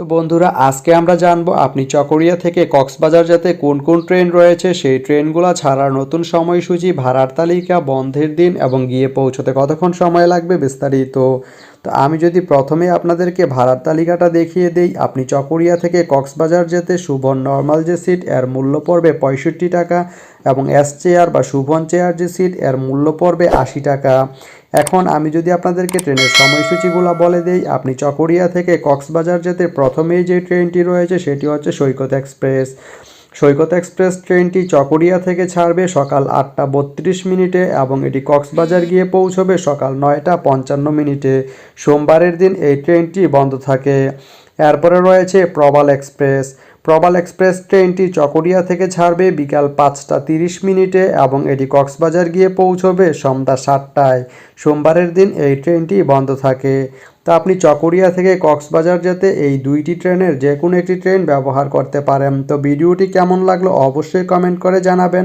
তো বন্ধুরা, আজকে আমরা জানব আপনি চকরিয়া থেকে কক্সবাজার যেতে কোন কোন ট্রেন রয়েছে? সেই ট্রেনগুলো ছাড়ার নতুন সময়সূচি ভাড়ার তালিকা বন্ধের দিন এবং গিয়ে পৌঁছতে কতক্ষণ সময় লাগবে বিস্তারিত তো আমি যদি প্রথমে আপনাদেরকে ভাড়ার তালিকাটা দেখিয়ে দেই, আপনি চকরিয়া থেকে কক্সবাজার যেতে শুভন নর্মাল যে সিট, এর মূল্য পড়বে পঁয়ষট্টি টাকা এবং এস চেয়ার বা শুভন চেয়ার যে সিট, এর মূল্য পড়বে আশি টাকা। এখন আমি যদি আপনাদেরকে ট্রেনের সময়সূচিগুলো বলে দেই, আপনি চকরিয়া থেকে কক্সবাজার যেতে প্রথমেই যে ট্রেনটি রয়েছে সেটি হচ্ছে সৈকত এক্সপ্রেস। সৈকত এক্সপ্রেস ট্রেনটি চকরিয়া থেকে ছাড়বে সকাল আটটা বত্রিশ মিনিটে এবং এটি কক্সবাজার গিয়ে পৌঁছবে সকাল নয়টা পঞ্চান্ন মিনিটে। সোমবারের দিন এই ট্রেনটি বন্ধ থাকে। এরপরে রয়েছে প্রবাল এক্সপ্রেস। প্রবাল এক্সপ্রেস ট্রেনটি চকরিয়া থেকে ছাড়বে বিকাল পাঁচটা তিরিশ মিনিটে এবং এটি কক্সবাজার গিয়ে পৌঁছবে সন্ধ্যা সাতটায়। সোমবারের দিন এই ট্রেনটি বন্ধ থাকে। তা আপনি চকরিয়া থেকে কক্সবাজার যেতে এই দুইটি ট্রেনের যে কোনো একটি ট্রেন ব্যবহার করতে পারেন। তো ভিডিওটি কেমন লাগল অবশ্যই কমেন্ট করে জানাবেন।